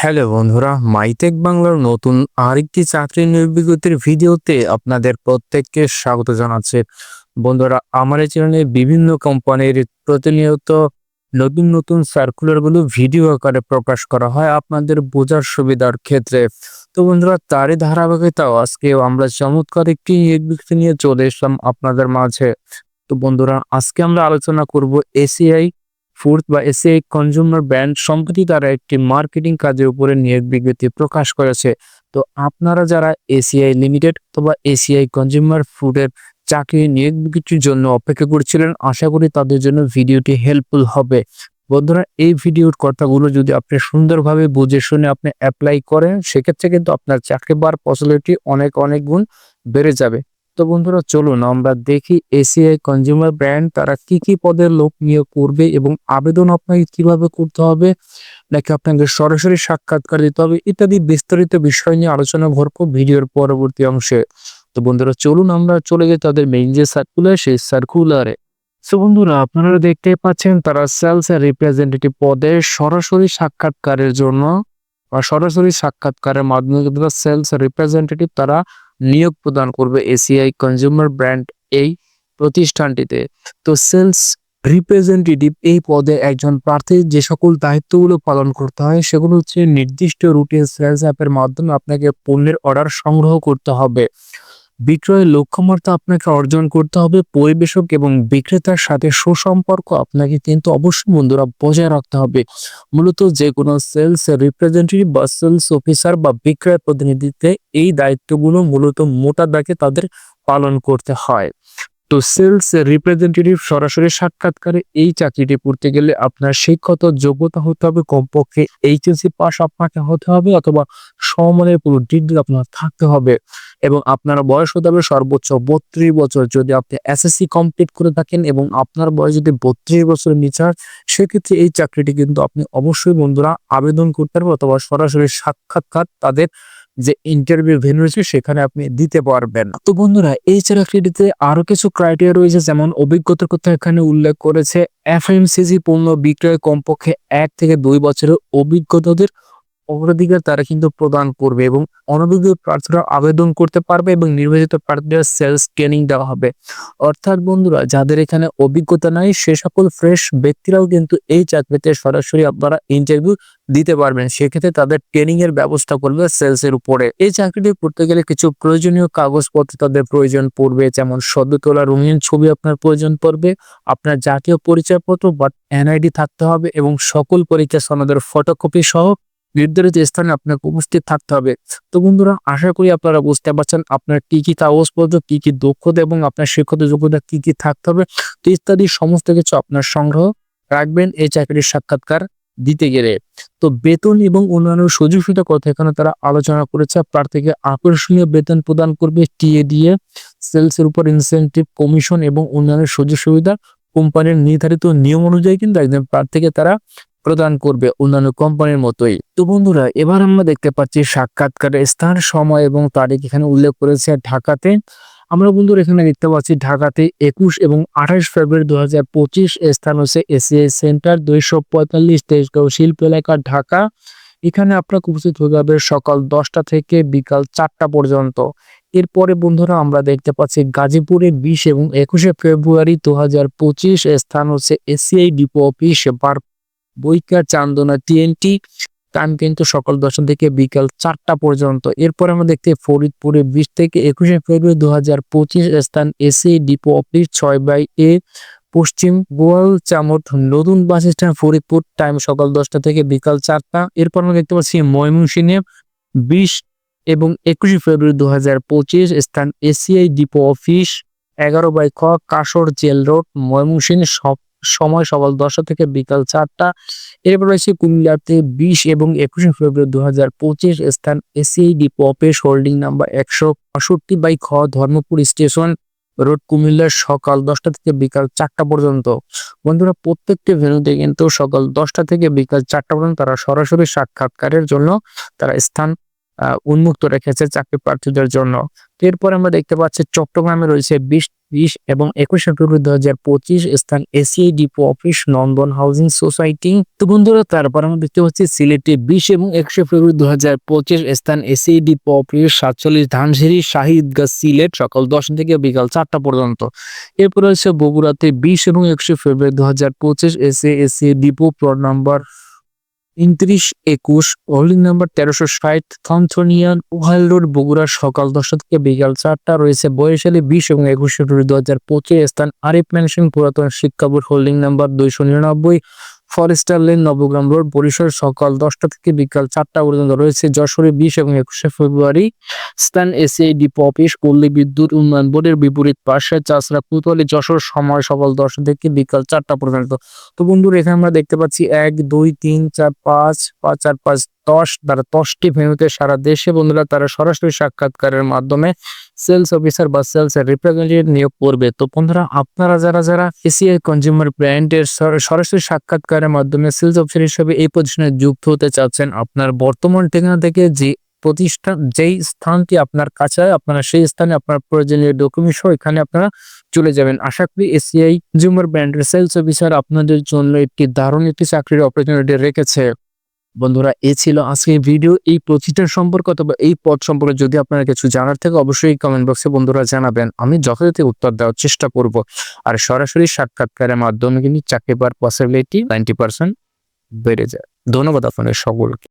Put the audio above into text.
Hello বন্ধুরা, MyTech বাংলার নতুন আরেকটি চাকরি বিজ্ঞপ্তির ভিডিওতে আপনাদের প্রত্যেককে স্বাগত জানাচ্ছে। বন্ধুরা, আমার এই চ্যানেলে বিভিন্ন কোম্পানির প্রতিনিয়ত নতুন নতুন সার্কুলারগুলো ভিডিও আকারে প্রকাশ করা হয় আপনাদের বোঝার সুবিধার ক্ষেত্রে। তো বন্ধুরা, তারই ধারাবাহিকতাও আজকে আমরা চমৎকার একটি নিয়োগ নিয়ে চলে এসলাম আপনাদের মাঝে। তো বন্ধুরা, আজকে আমরা আলোচনা করব এসিআই ফুড বা এসিআই কনজিউমার ব্র্যান্ড সম্প্রতি তারা একটি মার্কেটিং কাজের উপরে নিয়োগ বিজ্ঞপ্তি প্রকাশ করেছে। তো আপনারা যারা এসিআই লিমিটেড অথবা এসিআই কনজিউমার ফুডের চাকরি নিয়োগ বিজ্ঞপ্তির জন্য অপেক্ষা করছিলেন, আশা করি তাদের জন্য ভিডিওটি হেল্পফুল হবে। বন্ধুরা, এই ভিডিওর কথাগুলো যদি আপনি সুন্দরভাবে বুঝে শুনে আপনি অ্যাপ্লাই করেন, সেক্ষেত্রে কিন্তু আপনার চাকরি পাওয়ার পসিবিলিটি অনেক অনেক গুণ বেড়ে যাবে। তো বন্ধুরা, চলুন আমরা দেখি এসিআই কনজিউমার ব্র্যান্ড তারা কি কি পদের লোক নিয়োগ করবে এবং আবেদন আপনাকে কীভাবে করতে হবে, নাকি আপনাকে সরাসরি সাক্ষাৎকার দিতে হবে ইত্যাদি বিস্তারিত বিষয় নিয়ে আলোচনা ভরপুর ভিডিওর পরবর্তী অংশে। তো বন্ধুরা, চলুন আমরা চলে যাই তাদের মেইন যে সার্কুলার সেই সার্কুলারে সো বন্ধুরা, আপনারা দেখতে পাচ্ছেন তারা সেলস রিপ্রেজেন্টেটিভ পদে সরাসরি সাক্ষাৎকারের জন্য বা সরাসরি সাক্ষাৎকারের মাধ্যমে কিন্তু সেলস রিপ্রেজেন্টেটিভ তারা নিয়োগ প্রদান করবে এসিআই কনজিউমার ব্র্যান্ড এই প্রতিষ্ঠানটিতে। তো সেলস রিপ্রেজেন্টেটিভ এই পদে একজন প্রার্থীর যে সকল দায়িত্বগুলো পালন করতে হয়, সেগুলো হচ্ছে নির্দিষ্ট রুটিন সেলস অ্যাপের মাধ্যমে আপনাকে পণ্যের অর্ডার সংগ্রহ করতে হবে। বিক্রয়ের লক্ষ্যমাত্রা আপনাকে অর্জন করতে হবে, পরিবেশক এবং বিক্রেতার সাথে সুসম্পর্ক আপনাকে কিন্তু অবশ্যই বন্ধুরা বজায় রাখতে হবে। মূলত যে কোনো সেলস রিপ্রেজেন্টেটিভ বা সেলস অফিসার বা বিক্রয় প্রতিনিধিতে এই দায়িত্বগুলো মূলত মোটা দাগে তাদের পালন করতে হয়। তো সেলস রিপ্রেজেন্টেটিভ সরাসরি সাক্ষাৎকারে এই চাকরিটি করতে গেলে আপনার শিক্ষত যোগ্যতা হতে হবে, কমপক্ষে এইচএসসি পাস আপনাকে হতে হবে অথবা সমমানের পুরো ডিগ্রি আপনার থাকতে হবে এবং আপনার বয়স হতে হবে সর্বোচ্চ বত্রিশ বছর। যদি আপনি এসএসসি কমপ্লিট করে থাকেন এবং আপনার বয়স যদি বত্রিশ বছর নিচে হয়, সেক্ষেত্রে এই চাকরিটি কিন্তু আপনি অবশ্যই বন্ধুরা আবেদন করতে পারবেন অথবা সরাসরি সাক্ষাৎকার তাদের যে ইন্টারভিউ ভেন্যু রয়েছে, সেখানে আপনি দিতে পারবেন। তো বন্ধুরা, এই চাকরিটিতে আরও কিছু ক্রাইটেরিয়া রয়েছে, যেমন অভিজ্ঞতার কথা এখানে উল্লেখ করেছে এফএমসিজি পণ্য বিক্রয় কমপক্ষে এক থেকে দুই বছরের অভিজ্ঞতাদের অগ্রাধিকার তারা কিন্তু প্রদান করবে এবং অনভিজ্ঞ প্রার্থীরা আবেদন করতে পারবে এবং নির্বাচিত প্রার্থীরা সেলস ট্রেনিং দেওয়া হবে। অর্থাৎ বন্ধুরা, যাদের এখানে অভিজ্ঞতা নাই, সে সকল ফ্রেশ ব্যক্তিরাও কিন্তু এই চাকরিতে সরাসরি আপনারা ইন্টারভিউ দিতে পারবেন। সেক্ষেত্রে তাদের ট্রেনিং এর ব্যবস্থা করবে সেলস এর উপরে। এই চাকরিটি করতে গেলে কিছু প্রয়োজনীয় কাগজপত্র তাদের প্রয়োজন পড়বে, যেমন সদ্য তোলা রঙিন ছবি আপনার প্রয়োজন পড়বে, আপনার জাতীয় পরিচয়পত্র বা এনআইডি থাকতে হবে এবং সকল পরীক্ষা সনদের ফটোকপি সহ নির্ধারিত স্থানে আপনাকে উপস্থিত থাকতে হবে। তো বন্ধুরা, আশা করি আপনারা বুঝতে পারছেন আপনার কি কি কাগজপত্র কি কি দক্ষতা এবং আপনার শিক্ষত যোগ্যতা কি কি থাকতে হবে। তো ইত্যাদি সমস্ত কিছু আপনার সংগ্রহ রাখবেন এই চাকরির সাক্ষাৎকার দিতে গেলে। তো বেতন এবং অন্যান্য সুযোগ সুবিধা কথা এখানে তারা আলোচনা করেছে, প্রার্থীকে আকর্ষণীয় বেতন প্রদান করবে, টিএ দিয়ে সেলস এর উপর ইনসেন্টিভ কমিশন এবং অন্যান্য সুযোগ সুবিধা কোম্পানির নির্ধারিত নিয়ম অনুযায়ী কিন্তু একজন প্রার্থীকে তারা প্রদান করবে অন্যান্য কোম্পানির মতোই। তো বন্ধুরা, এবার আমরা দেখতে পাচ্ছি সাক্ষাৎকারের স্থান, সময় এবং তারিখ এখানে উল্লেখ করেছে ঢাকাতে। আমরা বন্ধুরা এখানে দেখতে পাচ্ছি ঢাকাতে একুশ এবং আঠাশ ফেব্রুয়ারি দু হাজার পঁচিশ স্থান হচ্ছে এসিআই সেন্টার, দুইশো পঁয়তাল্লিশ তেইশগাঁও শিল্প এলাকা, ঢাকা। এখানে আপনাকে উপস্থিত হয়ে যাবে সকাল দশটা থেকে বিকাল চারটা পর্যন্ত। এরপরে বন্ধুরা আমরা দেখতে পাচ্ছি গাজীপুরে বিশ এবং একুশে ফেব্রুয়ারি দু হাজার পঁচিশ স্থান হচ্ছে এসিআই ডিপো অফিস, বার বৈকার চান্দনা টিএনটি টাইম কিন্তু সকাল দশটা থেকে বিকাল চারটা পর্যন্ত। এরপর আমরা দেখতে ফরিদপুরে বিশ থেকে একুশে ফেব্রুয়ারি দু হাজার পঁচিশ স্থান এসি, ডিপো অফিস, ছয় বাই এ, পশ্চিম গোয়াল, চামট, নতুন বাস স্ট্যান্ড, ফরিদপুর, টাইম সকাল দশটা থেকে বিকাল চারটা। এরপর আমরা দেখতে পাচ্ছি ময়মনসিংহে বিশ এবং একুশে ফেব্রুয়ারি দু হাজার পঁচিশ স্থান এসিআই, ডিপো অফিস, এগারো বাই খ কাশর জেল রোড, ময়মনসিংহ সব সময় সকাল দশটা থেকে বিকাল চারটা। এরপর রয়েছে কুমিল্লাতে বিশ এবং একুশে ফেব্রুয়ারি দু হাজার পঁচিশ স্থান ACI depot office holding number একশো পঁয়ষট্টি বাই খ ধর্মপুর স্টেশন রোড কুমিল্লার সকাল দশটা থেকে বিকাল চারটা পর্যন্ত। বন্ধুরা, প্রত্যেকটি ভেন্যুতে কিন্তু সকাল দশটা থেকে বিকাল চারটা পর্যন্ত তারা সরাসরি সাক্ষাৎকারের জন্য তারা স্থান উন্মুক্ত রেখেছে চাকরি প্রার্থীদের জন্য। এরপর আমরা দেখতে পাচ্ছি চট্টগ্রামে রয়েছে বিশ বিশ এবং একুশে ফেব্রুয়ারি দু হাজার পঁচিশ স্থান ACI depot office, Nandan housing society. তো বন্ধুরা, তারপর আমরা দেখতে পাচ্ছি সিলেটে বিশ এবং একুশে ফেব্রুয়ারি দু হাজার পঁচিশ স্থান এসিআই ডিপো অফিস, সাতচল্লিশ ধানসিঁড়ি শাহিদগাঁ সিলেট, সকাল দশ থেকে বিকাল চারটা পর্যন্ত। এরপর রয়েছে বগুড়াতে বিশ এবং একুশে ফেব্রুয়ারি দু হাজার পঁচিশ এসে এসি ডিপো প্লট নাম্বার উনত্রিশ একুশ হোল্ডিং নাম্বার তেরোশো ষাট থনথনিয়ান ওহাইল রোড বগুড়া, সকাল দশটা থেকে বিকাল চারটা রয়েছে। বয়সালী বিশ এবং একুশে ফেব্রুয়ারি দু হাজার পঁচিশ স্থান। আরিফ ম্যানশন পুরাতন শিক্ষা বোর্ড হোল্ডিং নাম্বার দুইশো নিরানব্বই। ফরেস্টার লেন নবগ্রাম রোড পরিসর সকাল দশটা থেকে বিকাল চারটা পর্যন্ত রয়েছে। যশোরে বিশ এবং একুশে ফেব্রুয়ারি স্থান এসিআই ডিপো অফিস পল্লী বিদ্যুৎ উন্নয়ন বোর্ডের বিপরীত পাশে চাষরা কুতলি, যশোর সময় সকাল দশটা থেকে বিকাল চারটা পর্যন্ত। তো বন্ধুরা, এখানে আমরা দেখতে পাচ্ছি এক, দুই, তিন, চার, পাঁচ পাঁচ, চার, পাঁচ দশ, তারা দশটি ভেন্যুতে সারা দেশে বন্ধুরা তারা সরাসরি সাক্ষাৎকারের মাধ্যমে সেলস অফিসার বা সেলস রিপ্রেজেন্টেটিভ নিয়োগ করবে। তো বন্ধুরা, আপনারা যারা যারা এসিআই কনজিউমার ব্র্যান্ডের সরাসরি সাক্ষাৎকারের মাধ্যমে সেলস অফিসার হিসেবে এই পজিশনে যুক্ত হতে চাচ্ছেন, আপনার বর্তমান ঠিকানা থেকে যে প্রতিষ্ঠান, যেই স্থানটি আপনার কাছে আপনারা সেই স্থানে আপনার প্রয়োজনীয় ডকুমেন্টস এখানে আপনারা চলে যাবেন। আশা করি এসিআই কনজিউমার ব্র্যান্ডের সেলস অফিসার আপনাদের জন্য একটি দারুণ একটি চাকরির অপরচুনিটি রেখেছে। বন্ধুরা, এ ছিল আজকের ভিডিও এই প্রতিষ্ঠান সম্পর্কে অথবা এই পদ সম্পর্কে যদি আপনারা কিছু জানার থেকে, অবশ্যই কমেন্ট বক্সে বন্ধুরা জানাবেন। আমি যথাযথ উত্তর দেওয়ার চেষ্টা করব। আর সরাসরি সাক্ষাৎকারের মাধ্যমে কিন্তু চাকরি পাওয়ার পসিবিলিটি নাইনটি পার্সেন্ট বেড়ে যায়। ধন্যবাদ আপনাদের সকলকে।